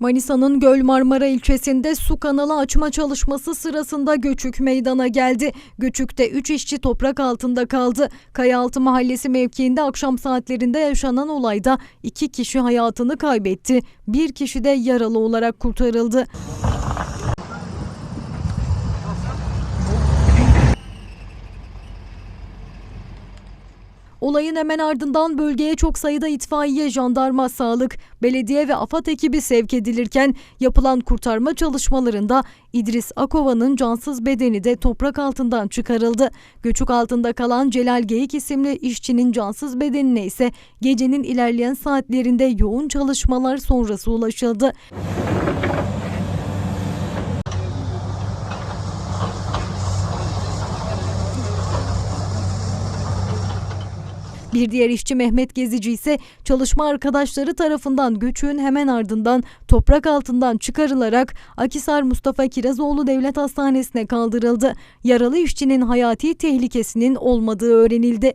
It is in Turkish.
Manisa'nın Göl Marmara ilçesinde su kanalı açma çalışması sırasında göçük meydana geldi. Göçükte 3 işçi toprak altında kaldı. Kayaaltı Mahallesi mevkiinde akşam saatlerinde yaşanan olayda 2 kişi hayatını kaybetti. Bir kişi de yaralı olarak kurtarıldı. Olayın hemen ardından bölgeye çok sayıda itfaiye, jandarma, sağlık, belediye ve AFAD ekibi sevk edilirken yapılan kurtarma çalışmalarında İdris Akova'nın cansız bedeni de toprak altından çıkarıldı. Göçük altında kalan Celal Geyik isimli işçinin cansız bedenine ise gecenin ilerleyen saatlerinde yoğun çalışmalar sonrası ulaşıldı. Bir diğer işçi Mehmet Gezici ise çalışma arkadaşları tarafından göçüğün hemen ardından toprak altından çıkarılarak Akisar Mustafa Kirazoğlu Devlet Hastanesi'ne kaldırıldı. Yaralı işçinin hayati tehlikesinin olmadığı öğrenildi.